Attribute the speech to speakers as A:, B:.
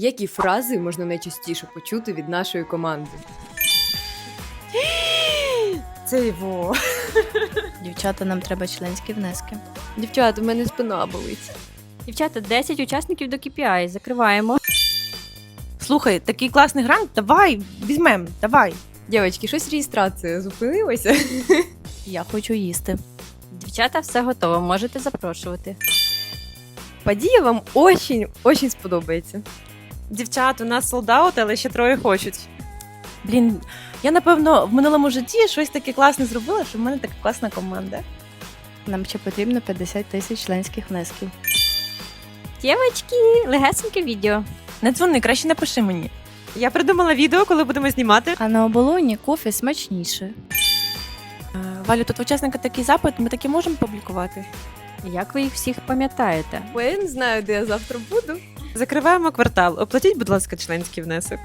A: Які фрази можна найчастіше почути від нашої команди?
B: Це його.
C: Дівчата, нам треба членські внески.
A: Дівчата, у мене спина болить.
D: Дівчата, 10 учасників до KPI. Закриваємо.
B: Слухай, такий класний грант, давай, візьмем, давай.
A: Дівчатки, щось реєстрація зупинилася.
C: Я хочу їсти.
D: Дівчата, все готово. Можете запрошувати.
A: Подія вам очень, очень сподобається.
B: Дівчат, у нас солдаут, але ще троє хочуть. Блін, я напевно в минулому житті щось таке класне зробила, що в мене така класна команда.
C: Нам ще потрібно 50 тисяч членських внесків.
D: Дівчатки, легесеньке відео.
B: Не дзвони, краще напиши мені. Я придумала відео, коли будемо знімати.
C: А на оболоні кофе смачніше.
B: Е, Валю, тут в учасника такий запит, ми таки можемо публікувати.
D: Як ви їх всіх пам'ятаєте?
A: Бо я не знаю, де я завтра буду.
B: Закриваємо квартал. Оплатіть, будь ласка, членський внесок.